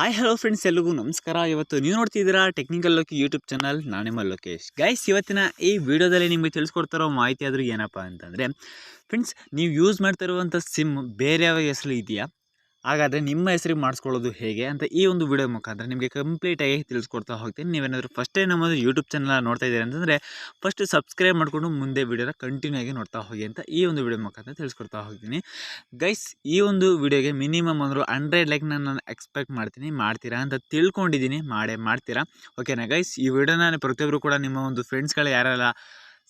Hi hello friends ಎಲ್ರಿಗೂ ನಮಸ್ಕಾರ. ಇವತ್ತು ನೀವು ನೋಡ್ತಿದ್ದೀರಾ ಟೆಕ್ನಿಕಲ್ ಲೋಕಿ ಯೂಟ್ಯೂಬ್ ಚಾನಲ್ ನಿಮ್ಮ ಲೋಕೇಶ್. ಗೈಸ್ ಇವತ್ತಿನ ಈ ವಿಡಿಯೋದಲ್ಲಿ ನಿಮಗೆ ತಿಳಿಸ್ಕೊಡ್ತಾರೋ ಮಾಹಿತಿ ಆದರೂ ಏನಪ್ಪ ಅಂತಂದರೆ ಫ್ರೆಂಡ್ಸ್ ನೀವು ಯೂಸ್ ಮಾಡ್ತಿರುವಂಥ ಸಿಮ್ ಬೇರೆ ಯಾವ ಹೆಸರು ಇದೆಯಾ? ಹಾಗಾದರೆ ನಿಮ್ಮ ಹೆಸರಿಗೆ ಮಾಡಿಸ್ಕೊಳ್ಳೋದು ಹೇಗೆ ಅಂತ ಈ ಒಂದು ವಿಡಿಯೋ ಮುಖಾಂತರ ನಿಮಗೆ ಕಂಪ್ಲೀಟಾಗಿ ತಿಳಿಸ್ಕೊಡ್ತಾ ಹೋಗ್ತೀನಿ. ನೀವೇನಾದರೂ ಫಸ್ಟೇ ನಮ್ಮದು ಯೂಟ್ಯೂಬ್ ಚಾನಲ್ ನೋಡ್ತಾ ಇದ್ದೀರಿ ಅಂತಂದರೆ ಫಸ್ಟ್ ಸಬ್ಸ್ಕ್ರೈಬ್ ಮಾಡಿಕೊಂಡು ಮುಂದೆ ವಿಡಿಯೋನ ಕಂಟಿನ್ಯೂ ಆಗಿ ನೋಡ್ತಾ ಹೋಗಿ ಅಂತ ಈ ಒಂದು ವಿಡಿಯೋ ಮುಖಾಂತರ ತಿಳಿಸ್ಕೊಡ್ತಾ ಹೋಗ್ತೀನಿ. ಗೈಸ್ ಈ ಒಂದು ವಿಡಿಯೋಗೆ ಮಿನಿಮಮ್ ಅಂದರೂ ಹಂಡ್ರೆಡ್ ಲೈಕ್ನ ನಾನು ಎಕ್ಸ್ಪೆಕ್ಟ್ ಮಾಡ್ತೀನಿ. ಮಾಡ್ತೀರಾ ಅಂತ ತಿಳ್ಕೊಂಡಿದ್ದೀನಿ. ಮಾಡೇ, ಮಾಡ್ತೀರಾ? ಓಕೆನಾ ಗೈಸ್ ಈ ವಿಡಿಯೋನ ಪ್ರತಿಯೊಬ್ಬರು ಕೂಡ ನಿಮ್ಮ ಒಂದು ಫ್ರೆಂಡ್ಸ್ಗಳು ಯಾರೆಲ್ಲ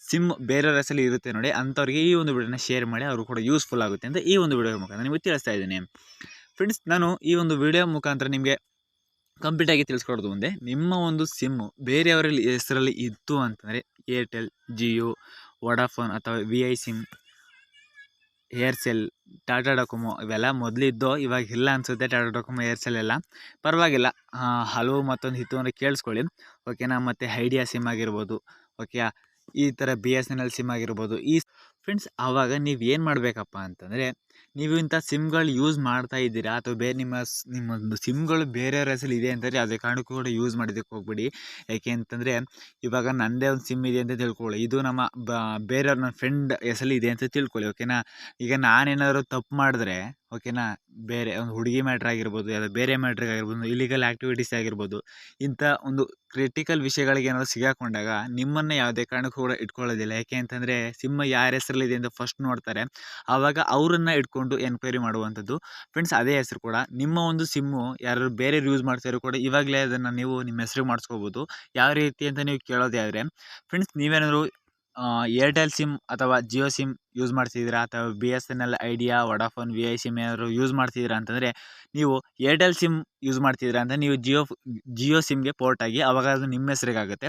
ಸಿಮ್ ಬೇರೆ ಹೆಸರಲ್ಲಿ ಇರುತ್ತೆ ನೋಡಿ, ಅಂಥವ್ರಿಗೆ ಈ ಒಂದು ವಿಡಿಯೋನ ಶೇರ್ ಮಾಡಿ ಅವರು ಕೂಡ ಯೂಸ್ಫುಲ್ ಆಗುತ್ತೆ ಅಂತ ಈ ಒಂದು ವಿಡಿಯೋ ಮುಖಾಂತರ ನಿಮಗೆ ತಿಳಿಸ್ತಾ ಇದ್ದೀನಿ. ಫ್ರೆಂಡ್ಸ್ ನಾನು ಈ ಒಂದು ವಿಡಿಯೋ ಮುಖಾಂತರ ನಿಮಗೆ ಕಂಪ್ಲೀಟಾಗಿ ತಿಳಿಸ್ಕೊಡೋದು ಮುಂದೆ. ನಿಮ್ಮ ಒಂದು ಸಿಮ್ಮು ಬೇರೆಯವರಲ್ಲಿ ಹೆಸರಲ್ಲಿ ಇತ್ತು ಅಂತಂದರೆ ಏರ್ಟೆಲ್ ಜಿಯೋ ವಡಾಫೋನ್ ಅಥವಾ V I SIM Aircel Tata Docomo ಇವೆಲ್ಲ ಮೊದಲಿದ್ದೋ ಇವಾಗ ಇಲ್ಲ ಅನಿಸುತ್ತೆ ಟಾಟಾ ಡೊಕೊಮೊ ಏರ್ಸೆಲ್ ಎಲ್ಲ. ಪರವಾಗಿಲ್ಲ. ಹಲವು ಮತ್ತೊಂದು ಇತ್ತು ಅಂದರೆ ಕೇಳಿಸ್ಕೊಳ್ಳಿ. ಓಕೆನಾ ಮತ್ತು ಐಡಿಯಾ ಸಿಮ್ ಆಗಿರ್ಬೋದು. ಓಕೆ ಈ ಥರ B S N L SIM ಆಗಿರ್ಬೋದು. ಈ ಫ್ರೆಂಡ್ಸ್ ಆವಾಗ ನೀವು ಏನು ಮಾಡಬೇಕಪ್ಪ ಅಂತಂದರೆ ನೀವು ಇಂಥ ಸಿಮ್ಗಳು ಯೂಸ್ ಮಾಡ್ತಾ ಇದ್ದೀರಾ? ಅಥವಾ ಬೇರೆ ನಿಮ್ಮ ನಿಮ್ಮೊಂದು ಸಿಮ್ಗಳು ಬೇರೆಯವ್ರ ಹೆಸರು ಇದೆ ಅಂತಂದರೆ ಅದೇ ಕಾರಣಕ್ಕೂ ಕೂಡ ಯೂಸ್ ಮಾಡೋದಕ್ಕೆ ಹೋಗ್ಬಿಡಿ. ಯಾಕೆ ಅಂತಂದರೆ, ಇವಾಗ ನನ್ನದೇ ಒಂದು ಸಿಮ್ ಇದೆ ಅಂತ ತಿಳ್ಕೊಳ್ಳಿ. ಇದು ನಮ್ಮ ಬೇರೆಯವ್ರ, ನನ್ನ ಫ್ರೆಂಡ್ ಹೆಸರಲ್ಲಿ ಇದೆ ಅಂತ ತಿಳ್ಕೊಳ್ಳಿ, ಓಕೆನಾ? ಈಗ ನಾನೇನಾದರೂ ತಪ್ಪು ಮಾಡಿದ್ರೆ ಓಕೆನಾ ಬೇರೆ ಒಂದು ಹುಡುಗಿ ಮ್ಯಾಟ್ರ್ ಆಗಿರ್ಬೋದು, ಯಾವುದೋ ಬೇರೆ ಮ್ಯಾಟ್ರಿಗೆ ಆಗಿರ್ಬೋದು ಇಲ್ಲಿಗಲ್ ಆ್ಯಕ್ಟಿವಿಟೀಸ್ ಆಗಿರ್ಬೋದು, ಇಂಥ ಒಂದು ಕ್ರಿಟಿಕಲ್ ವಿಷಯಗಳಿಗೆ ಏನಾದ್ರು ಸಿಗಾಕೊಂಡಾಗ ನಿಮ್ಮನ್ನು ಯಾವುದೇ ಕಾರಣಕ್ಕೂ ಕೂಡ ಇಟ್ಕೊಳ್ಳೋದಿಲ್ಲ. ಯಾಕೆ ಅಂತಂದರೆ ಸಿಮ್ ಯಾರ ಹೆಸರಲ್ಲಿದೆ ಅಂತ ಫಸ್ಟ್ ನೋಡ್ತಾರೆ. ಆವಾಗ ಅವರನ್ನು ಇಟ್ಕೊಂಡು ಎನ್ಕ್ವೈರಿ ಮಾಡುವಂಥದ್ದು. ಫ್ರೆಂಡ್ಸ್ ಅದೇ ಹೆಸರು ಕೂಡ. ನಿಮ್ಮ ಒಂದು ಸಿಮ್ಮು ಯಾರು ಬೇರೆ ಯೂಸ್ ಮಾಡ್ತಾರೋ ಕೂಡ, ಇವಾಗಲೇ ಅದನ್ನು ನೀವು ನಿಮ್ಮ ಹೆಸರಿಗೆ ಮಾಡಿಸ್ಕೋಬೋದು. ಯಾವ ರೀತಿ ಅಂತ ನೀವು ಕೇಳೋದೇ ಆದರೆ ಫ್ರೆಂಡ್ಸ್ ನೀವೇನಾದರೂ ಏರ್ಟೆಲ್ ಸಿಮ್ ಅಥವಾ ಜಿಯೋ ಸಿಮ್ ಯೂಸ್ ಮಾಡ್ತಿದ್ದೀರಾ? ಅಥವಾ B S N L Idea Vodafone V I SIM ಏನಾದರೂ ಯೂಸ್ ಮಾಡ್ತಿದ್ದೀರಾ ಅಂತಂದರೆ, ನೀವು ಏರ್ಟೆಲ್ ಸಿಮ್ ಯೂಸ್ ಮಾಡ್ತಿದ್ದೀರಾ ಅಂತ ನೀವು ಜಿಯೋ ಜಿಯೋ ಸಿಮ್ಗೆ ಪೋರ್ಟ್ ಆಗಿ ಅವಾಗ ಅದು ನಿಮ್ಮ ಹೆಸರಿಗಾಗುತ್ತೆ.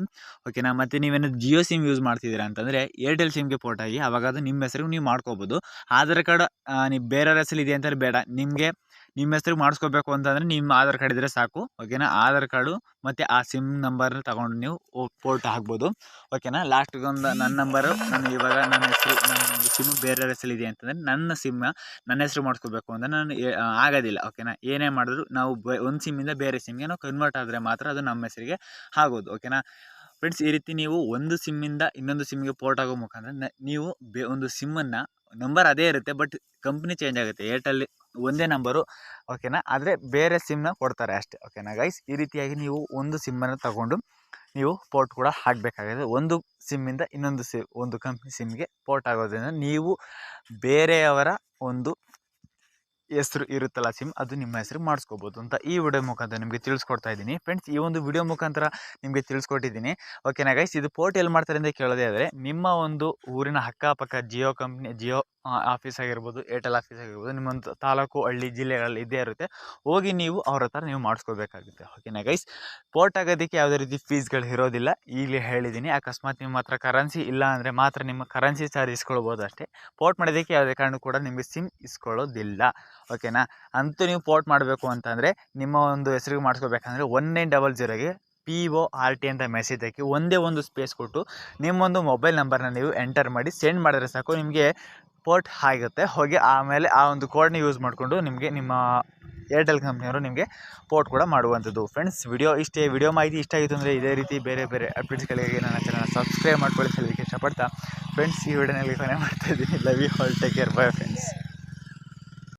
ಓಕೆನಾ ಮತ್ತು ನೀವೇನು ಜಿಯೋ ಸಿಮ್ ಯೂಸ್ ಮಾಡ್ತಿದ್ದೀರಾ ಅಂತಂದರೆ ಏರ್ಟೆಲ್ ಸಿಮ್ಗೆ ಪೋರ್ಟ್ ಆಗಿ ಅವಾಗ ಅದು ನಿಮ್ಮ ಹೆಸರಿಗೆ ನೀವು ಮಾಡ್ಕೋಬೋದು. ಆಧಾರ್ ಕಾರ್ಡ್ ನೀವು ಬೇರೆಯವ್ರ ಇದೆ ಅಂತಾರೆ ಬೇಡ. ನಿಮಗೆ ನಿಮ್ಮ ಹೆಸ್ರಿಗೆ ಮಾಡಿಸ್ಕೋಬೇಕು ಅಂತಂದರೆ ನಿಮ್ಮ ಆಧಾರ್ ಕಾರ್ಡ್ ಇದ್ದರೆ ಸಾಕು ಓಕೆನಾ ಆಧಾರ್ ಕಾರ್ಡು ಮತ್ತು ಆ ಸಿಮ್ ನಂಬರ್ನ ತಗೊಂಡು ನೀವು ಪೋರ್ಟ್ ಹಾಕ್ಬೋದು ಓಕೆನಾ ಲಾಸ್ಟಿಗೆ ಒಂದು ನನ್ನ ನಂಬರು ನಾನು ಇವಾಗ ನನ್ನ ಹೆಸರು, ನನ್ನ ಸಿಮ್ ಬೇರೆ ಹೆಸರು ಇದೆ ಅಂತಂದರೆ ನನ್ನ ಸಿಮ್ ನನ್ನ ಹೆಸರು ಮಾಡಿಸ್ಕೋಬೇಕು ಅಂದರೆ ನಾನು ಆಗೋದಿಲ್ಲ ಓಕೆನಾ ಏನೇ ಮಾಡಿದ್ರು ನಾವು ಒಂದು ಸಿಮ್ಮಿಂದ ಬೇರೆ ಸಿಮ್ಗೆ ನಾವು ಕನ್ವರ್ಟ್ ಆದರೆ ಮಾತ್ರ ಅದು ನಮ್ಮ ಹೆಸರಿಗೆ ಆಗೋದು ಓಕೆನಾ ಫ್ರೆಂಡ್ಸ್ ಈ ರೀತಿ ನೀವು ಒಂದು ಸಿಮ್ಮಿಂದ ಇನ್ನೊಂದು ಸಿಮ್ಗೆ ಪೋರ್ಟ್ ಆಗೋ ಮುಖಾಂತರ ನೀವು ಬೇ, ಒಂದು ಸಿಮ್ಮನ್ನು ನಂಬರ್ ಅದೇ ಇರುತ್ತೆ ಬಟ್ ಕಂಪ್ನಿ ಚೇಂಜ್ ಆಗುತ್ತೆ. ಏರ್ಟೆಲ್ ಒಂದೇ ನಂಬರು ಓಕೆನಾ ಆದರೆ ಬೇರೆ ಸಿಮ್ನ ಕೊಡ್ತಾರೆ ಅಷ್ಟೇ ಓಕೆನಾ ಗೈಸ್ ಈ ರೀತಿಯಾಗಿ ನೀವು ಒಂದು ಸಿಮ್ಮನ್ನು ತಗೊಂಡು ನೀವು ಪೋರ್ಟ್ ಕೂಡ ಹಾಕಬೇಕಾಗಿದೆ ಒಂದು ಸಿಮ್ಮಿಂದ ಇನ್ನೊಂದು ಸಿ ಒಂದು ಕಂಪ್ನಿ ಸಿಮ್ಗೆ ಪೋರ್ಟ್ ಆಗೋದ್ರಿಂದ ನೀವು ಬೇರೆಯವರ ಒಂದು ಹೆಸ್ರು ಇರುತ್ತಲ್ಲ ಸಿಮ್, ಅದು ನಿಮ್ಮ ಹೆಸರು ಮಾಡಿಸ್ಕೋಬೋದು ಅಂತ ಈ ವಿಡಿಯೋ ಮುಖಾಂತರ ನಿಮಗೆ ತಿಳಿಸ್ಕೊಡ್ತಾ ಇದ್ದೀನಿ. ಫ್ರೆಂಡ್ಸ್ ಈ ಒಂದು ವಿಡಿಯೋ ಮುಖಾಂತರ ನಿಮಗೆ ತಿಳಿಸ್ಕೊಟ್ಟಿದ್ದೀನಿ. ಓಕೆನಾ ಗೈಸ್ ಇದು ಪೋರ್ಟ್ ಎಲ್ಲಿ ಮಾಡ್ತಾರೆ ಅಂತ ಕೇಳೋದೇ ಆದರೆ, ನಿಮ್ಮ ಒಂದು ಊರಿನ ಅಕ್ಕಪಕ್ಕ ಜಿಯೋ ಕಂಪ್ನಿ ಜಿಯೋ ಆಫೀಸ್ ಆಗಿರ್ಬೋದು ಏರ್ಟೆಲ್ ಆಫೀಸ್ ಆಗಿರ್ಬೋದು ನಿಮ್ಮೊಂದು ತಾಲೂಕು, ಹಳ್ಳಿ ಜಿಲ್ಲೆಗಳಲ್ಲಿ ಇದ್ದೇ ಇರುತ್ತೆ. ಹೋಗಿ ನೀವು ಅವ್ರ ಹತ್ರ ನೀವು ಮಾಡಿಸ್ಕೋಬೇಕಾಗುತ್ತೆ. ಓಕೆನಾ ಗೈಸ್ ಪೋರ್ಟ್ ಆಗೋದಕ್ಕೆ ಯಾವುದೇ ರೀತಿ ಫೀಸ್ಗಳು ಇರೋದಿಲ್ಲ. ಈಗಲೇ ಹೇಳಿದ್ದೀನಿ. ಅಕಸ್ಮಾತ್ ನಿಮ್ಮ ಹತ್ರ ಕರೆನ್ಸಿ ಇಲ್ಲ ಅಂದರೆ ಮಾತ್ರ ನಿಮ್ಮ ಕರೆನ್ಸಿ ಚಾರ್ಜ್ ಇಸ್ಕೊಳ್ಬೋದು ಅಷ್ಟೇ. ಪೋರ್ಟ್ ಮಾಡೋದಕ್ಕೆ ಯಾವುದೇ ಕಾರಣ ಕೂಡ ನಿಮಗೆ ಸಿಮ್ ಇಸ್ಕೊಳ್ಳೋದಿಲ್ಲ. ಓಕೆನಾ ಅಂತೂ ನೀವು ಪೋರ್ಟ್ ಮಾಡಬೇಕು ಅಂತಂದರೆ ನಿಮ್ಮ ಒಂದು ಹೆಸರಿಗೆ ಮಾಡಿಸ್ಕೋಬೇಕಂದ್ರೆ ಒನ್ ನೈನ್ ಡಬಲ್ ಜೀರೋಗೆ ಪಿ ಒ ಆರ್ ಟಿ ಅಂತ ಮೆಸೇಜ್ ಹಾಕಿ ಒಂದೇ ಒಂದು ಸ್ಪೇಸ್ ಕೊಟ್ಟು ನಿಮ್ಮೊಂದು ಮೊಬೈಲ್ ನಂಬರ್ನ ನೀವು ಎಂಟರ್ ಮಾಡಿ ಸೆಂಡ್ ಮಾಡಿದ್ರೆ ಸಾಕು, ನಿಮಗೆ ಪೋರ್ಟ್ ಆಗುತ್ತೆ ಹೋಗಿ ಆಮೇಲೆ ಆ ಒಂದು ಕೋಡ್ನ ಯೂಸ್ ಮಾಡಿಕೊಂಡು ನಿಮಗೆ ನಿಮ್ಮ ಏರ್ಟೆಲ್ ಕಂಪ್ನಿಯವರು ನಿಮಗೆ ಪೋರ್ಟ್ ಕೂಡ ಮಾಡುವಂಥದ್ದು. ಫ್ರೆಂಡ್ಸ್ ವಿಡಿಯೋ ಇಷ್ಟೇ. ವಿಡಿಯೋ ಮಾಹಿತಿ ಇಷ್ಟ ಆಯಿತು ಅಂದರೆ ಇದೇ ರೀತಿ ಬೇರೆ ಬೇರೆ ಅಪ್ಡೇಟ್ಸ್ಗಳಿಗೆ ನನ್ನ ಚಾನಲ್ ಸಬ್ಸ್ಕ್ರೈಬ್ ಮಾಡ್ಕೊಳ್ಳಿ. ಹೇಳಲಿಕ್ಕೆ ಇಷ್ಟಪಡ್ತಾ. ಫ್ರೆಂಡ್ಸ್ ಈ ವಿಡಿಯೋನಲ್ಲಿ ಕೊನೆ ಮಾಡ್ತಾಯಿದ್ದೀನಿ love you all take care bye friends